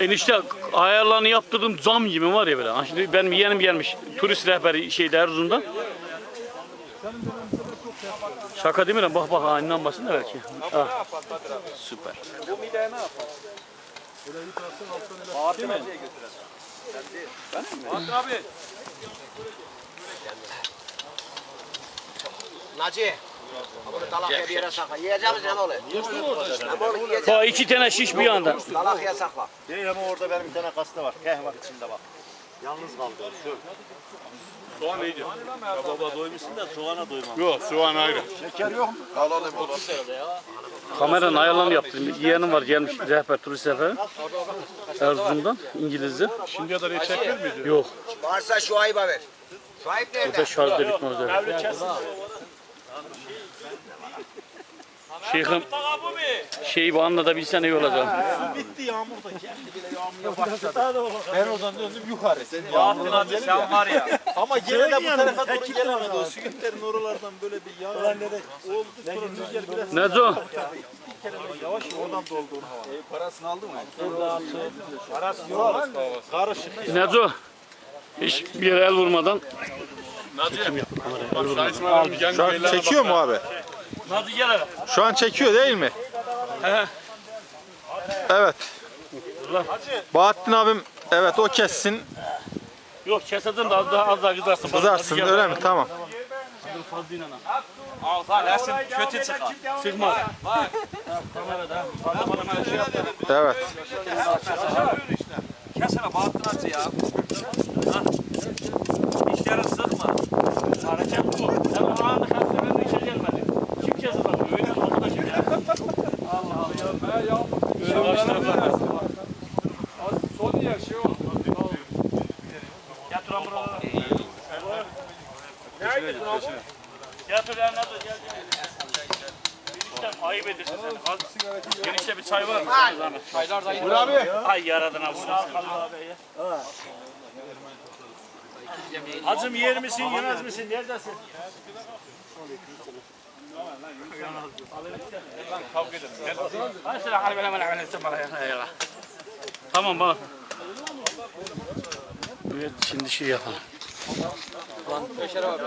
Enişte ayarlarını yaptırdım zam gibi var ya böyle. Şimdi benim yeğenim gelmiş. Turist rehberi şeyde Erzurum'da. Şaka değil mi lan? Bak bak ha inanmasın da belki. Ha. Süper. Naci. Bunu dalakya bir yere sakla. Yiyeceğimiz ne yiyeceğiz. Ha iki tane şiş bir anda. Dalakya sakla. Değil ama orada benim bir tane kasta var. Keh var içinde bak. Yalnız kaldı. Şu. Soğan neydi? Ya baba doymuşsun da soğana doymam. Yok soğan ayrı. Kameranın ayarlarını yaptırdım. Yeğenim var gelmiş rehber turist rehberi. Erzurum'dan İngilizce. Şimdiye kadar çek vermiydi. Yok. Varsa şu ayıba ver. Şu ayıp Bu da nerede? şarjda bitmez üzere. Şeyhim şeyi bu anlatabilsen iyi olacak. Bitti yağmur da kendi bile yağmaya başladı. Ben oradan döndüm yukarı. Yağmurdan dedim Sen var ya. Ama gene de bu tarafa doğru gelemedi. O süngülerin oralardan böyle bir yağ. Oldu sonra rüzgar biraz Nezo? yavaş oradan doldu. Parasını aldı mı? Parası yok. Karışık. Nezo? Hiç bir yere el vurmadan. Şu an çekiyor mu abi? Nazi gel hele. Şu an çekiyor değil mi? Evet. Bahattin abim evet o kessin. Yok kesedim de az daha az daha kızarsın. Kızarsın öyle mi? Tamam. Fazla inan ha. Al lan resim kötü çıkar. Sıkma. Evet. Kesene bahtın acı ya. Ha. İşlerini sıkma. Hareket bu. Sen o anda kastıran işe gelmedi. Kim kese bakıyor? Öyle mi arkadaşım ya? Allah Allah. Ya ya. Baş taraflar. Son yer şey oldu. Yatır lan buralara. Lan ayıp edirsin sen. Az genişte bir çay var mı? Sana. Çaylar da Buyur abi. Ay yaradan abi. Hacım yer misin yemez misin? Neredesin? Kavga edelim. Gel. Hadi sen harbi hemen hemen bana. Tamam bana. Evet şimdi şey yapalım. Beşer abi.